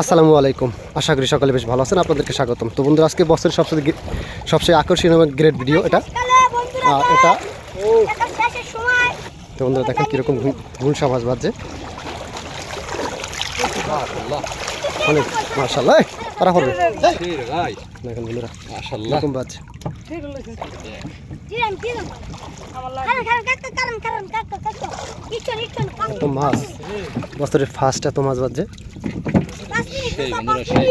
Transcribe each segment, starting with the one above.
আসসালামু আলাইকুম। আশা করি সকলে বেশ ভালো আছেন আপনাদেরকে স্বাগতম। তো বন্ধুরা আজকে বছরের সবচেয়ে সবচেয়ে আকর্ষণীয় গ্রেট ভিডিও এটা। এটা। তো বন্ধুরা দেখেন কীরকম ঘুমসা মাছ বাজছে। অনেক মার্শাল্লাহ তারা করবে দেখেন বন্ধুরা এরকম বাজছে। মাছ বছরের ফার্স্ট এত মাছ বাজছে। সেই বন্ধুরা সেই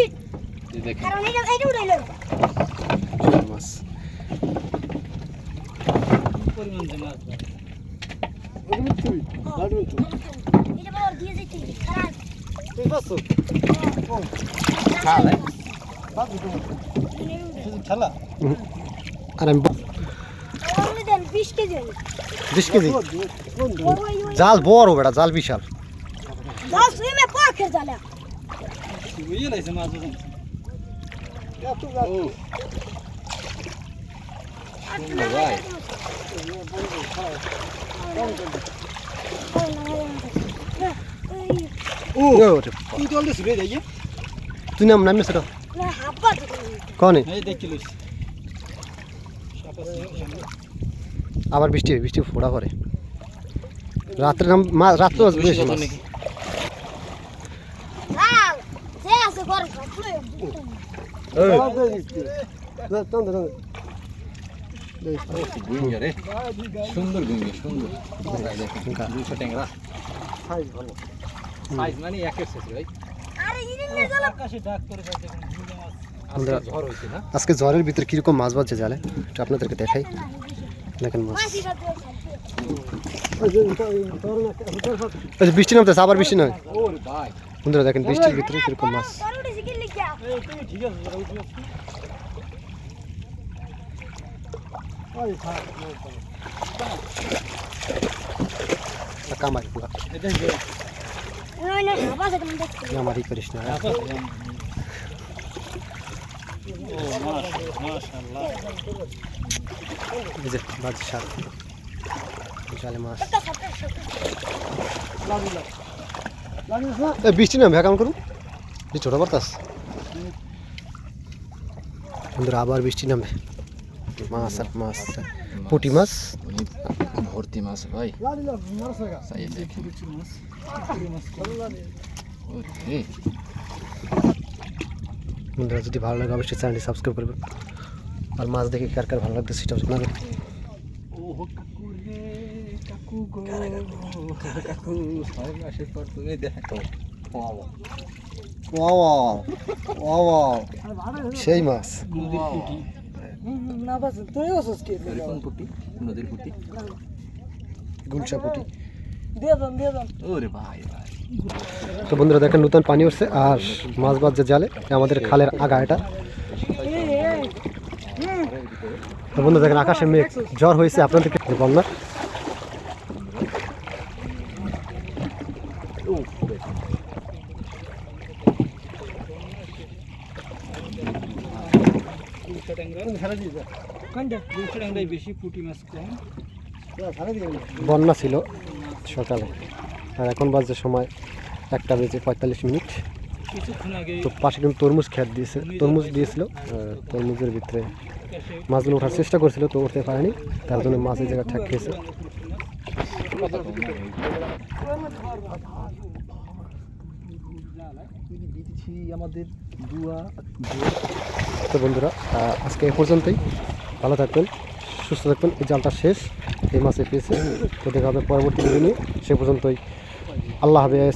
এই দেখেন। কারণ এটা এটা উড়াইলো। মাছ এটা বড় দিয়ে যেতে খারাপ। আর আমি ওরে দেন 20 কেজি বিশ কেজি? ওই ওই ওই জাল বড় বেটা জাল বিশাল। দশ এমে পাখের জালে ভাই তুই নাম নামিস এটা হাব্বা কনে আবার বৃষ্টি বৃষ্টি ফোড়া করে। রাত্রে নাম রাত্রে মাছ বেশি গুইঙ্গা রে সুন্দর গুইঙ্গা সুন্দর ভাই দেখেন দুশো ট্যাংরা সাইজ মানে একের শেষ ভাই আরে ইরিনে জালা আজকে ঝড় হয়েছে না আজকে জ্বরের ভিতরে কীরকম মাছ বাজছে জালে? একটু আপনাদেরকে দেখাই। দেখেন মাছ। মাসি সাথে আচ্ছা বৃষ্টি নামতেছে, আবার বৃষ্টি নয় ওরে ভাই বন্ধুরা দেখেন বৃষ্টির ভিতরে কীরকম মাছ। কামারি পুরা। মাছ। বৃষ্টি নামবে কেমন করুন। এই ছোট বার্তাস বন্ধুরা আবার বৃষ্টি নামবে মাছ আর মাছ পুটি মাছ। ভর্তি মাছ ভাই। বন্ধুরা যদি ভালো লাগে অবশ্যই চ্যানেলটি সাবস্ক্রাইব করবেন। আর মাছ দেখে কার কার ভালো লাগবে সেটা জানাবেন। গো কাকু ছয় মাসের পর তুমি দেখো সেই মাছ। তো বন্ধুরা দেখেন, নতুন পানি উঠছে আর মাছ বাজছে জালে। আমাদের খালের আগা এটা। তো বন্ধু দেখেন, আকাশে মেঘ জ্বর হয়েছে। আপনাদেরকে বন্যা বন্যা ছিল সকালে। আর এখন বাজছে সময় একটা বেজে পঁয়তাল্লিশ মিনিট। তো পাশে কিন্তু তরমুজ খেত দিয়েছে, তরমুজ দিয়েছিল তরমুজের ভিতরে মাছগুলো ওঠার চেষ্টা করছিল, তো উঠতে পারেনি। তার জন্য মাছ এই জায়গায় ঠেক খেয়েছে। আমাদের দুয়া তো বন্ধুরা আজকে এ পর্যন্তই। ভালো থাকবেন, সুস্থ থাকবেন। এই জালটা শেষ, এই মাসে পেয়েছে। তো দেখা হবে পরবর্তী দিনে সে পর্যন্তই। আল্লাহ হাফেজ।